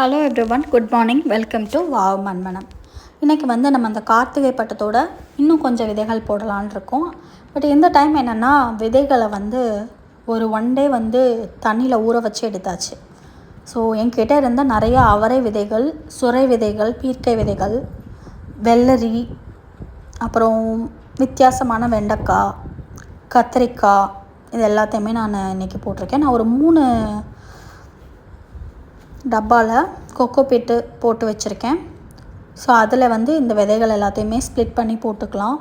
Hello every one good morning welcome to wow மண்மனம் இன்றைக்கி வந்து நம்ம அந்த கார்த்திகை பட்டத்தோட இன்னும் கொஞ்சம் விதைகள் போடலான் இருக்கோம். பட் இந்த டைம் என்னென்னா விதைகளை வந்து ஒரு ஒன் டே வந்து தண்ணியில் ஊற வச்சு எடுத்தாச்சு. ஸோ என்கிட்ட இருந்த நிறைய அவரை விதைகள் சுரை விதைகள் பீர்க்கை விதைகள் வெள்ளரி அப்புறம் வித்தியாசமான வெண்டைக்காய் கத்திரிக்காய் இது எல்லாத்தையுமே நான் இன்றைக்கி போட்டிருக்கேன். நான் ஒரு மூணு டப்பாவில் கொக்கோ பீட்டு போட்டு வச்சுருக்கேன். ஸோ அதில் வந்து இந்த விதைகள் எல்லாத்தையுமே ஸ்ப்ளிட் பண்ணி போட்டுக்கலாம்.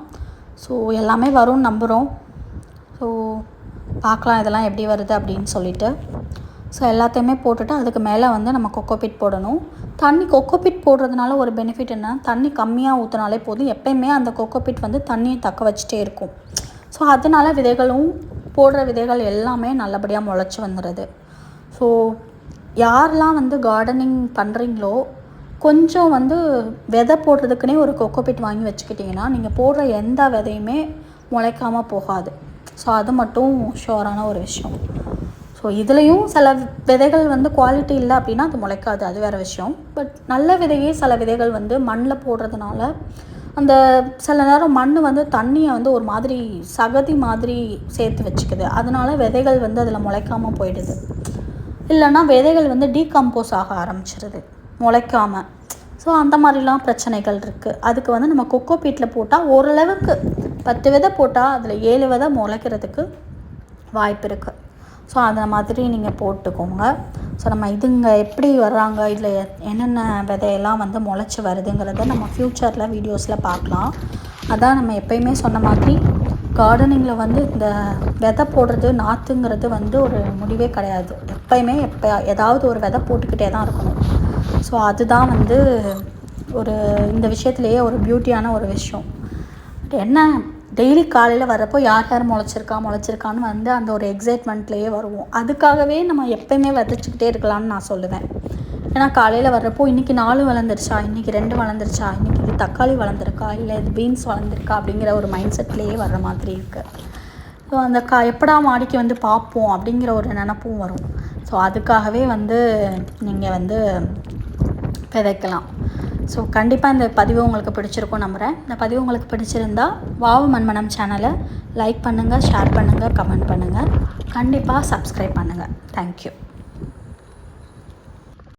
ஸோ எல்லாமே வரும்னு நம்புகிறோம் ஸோ பார்க்கலாம் இதெல்லாம் எப்படி வருது அப்படின்னு சொல்லிட்டு. ஸோ எல்லாத்தையுமே போட்டுட்டு அதுக்கு மேலே வந்து நம்ம கொக்கோபிட் போடணும். தண்ணி கொக்கோபிட் போடுறதுனால ஒரு பெனிஃபிட் என்ன? தண்ணி கம்மியாக ஊற்றினாலே போதும். எப்பயுமே அந்த கொக்கோபிட் வந்து தண்ணியை தக்க வச்சுட்டே இருக்கும். ஸோ அதனால் விதைகளும் போடுற விதைகள் எல்லாமே நல்லபடியாக முளைச்சி வந்துடுது ஸோ யாரெல்லாம் வந்து கார்டனிங் பண்ணுறீங்களோ கொஞ்சம் வந்து விதை போடுறதுக்குனே ஒரு கொக்கோபிட் வாங்கி வச்சுக்கிட்டிங்கன்னா நீங்கள் போடுற எந்த விதையுமே முளைக்காமல் போகாது. ஸோ அது மட்டும் ஷோரான ஒரு விஷயம். ஸோ இதுலேயும் சில விதைகள் வந்து குவாலிட்டி இல்லை அப்படின்னா அது முளைக்காது அது வேறு விஷயம். பட் நல்ல விதையே சில விதைகள் வந்து மண்ணில் போடுறதுனால அந்த சில நேரம் மண் வந்து தண்ணியை வந்து ஒரு மாதிரி சகதி மாதிரி சேர்த்து வச்சுக்குது. அதனால விதைகள் வந்து அதில் முளைக்காமல் போயிடுது. இல்லைன்னா விதைகள் வந்து டீகம்போஸ் ஆக ஆரம்பிச்சிருது முளைக்காமல் ஸோ அந்த மாதிரிலாம் பிரச்சனைகள் இருக்குது அதுக்கு வந்து நம்ம கொக்கோ பீட்டில் போட்டால் ஓரளவுக்கு பத்து விதை போட்டால் அதில் ஏழு விதை முளைக்கிறதுக்கு வாய்ப்பு இருக்குது ஸோ அந்த மாதிரி நீங்கள் போட்டுக்கோங்க. ஸோ நம்ம இதுங்க எப்படி வர்றாங்க? இதில் என்னென்ன விதையெல்லாம் வந்து முளைச்சி வருதுங்கிறத நம்ம ஃப்யூச்சரில் வீடியோஸில் பார்க்கலாம். அதான் நம்ம எப்பயுமே சொன்ன மாதிரி கார்டனிங்கில் வந்து இந்த விதை போடுறது நாற்றுங்கிறது வந்து ஒரு முடிவே கிடையாது. எப்பயுமே எப்போ ஏதாவது ஒரு விதை போட்டுக்கிட்டே தான் இருக்கணும். ஸோ அதுதான் வந்து ஒரு இந்த விஷயத்துலையே ஒரு பியூட்டியான ஒரு விஷயம். என்ன டெய்லி காலையில் வரப்போ யார் யார் முளைச்சிருக்கா முளைச்சிருக்கான்னு வந்து அந்த ஒரு எக்ஸைட்மெண்ட்லேயே வருவோம். அதுக்காகவே நம்ம எப்பயுமே விதைச்சிக்கிட்டே இருக்கலாம்னு நான் சொல்லுவேன். ஏன்னா காலையில் வர்றப்போ இன்றைக்கி நாலு வளர்ந்துருச்சா? இன்றைக்கி ரெண்டு வளர்ந்துருச்சா? இன்றைக்கி இது தக்காளி வளர்ந்துருக்கா? இல்லை இது பீன்ஸ் வளர்ந்துருக்கா? அப்படிங்கிற ஒரு மைண்ட் செட்லேயே வர்ற மாதிரி இருக்குது ஸோ அந்த கா எப்படா மாடிக்கு வந்து பார்ப்போம் அப்படிங்கிற ஒரு நினப்பும் வரும். ஸோ அதுக்காகவே வந்து நீங்கள் வந்து விதைக்கலாம். ஸோ கண்டிப்பாக இந்த பதிவு உங்களுக்கு பிடிச்சிருக்கும் நம்புகிறேன் இந்த பதிவு உங்களுக்கு பிடிச்சிருந்தா வாவு மண்மனம் சேனலை லைக் பண்ணுங்கள் ஷேர் பண்ணுங்கள் கமெண்ட் பண்ணுங்கள் கண்டிப்பாக சப்ஸ்கிரைப் பண்ணுங்கள் தேங்க்யூ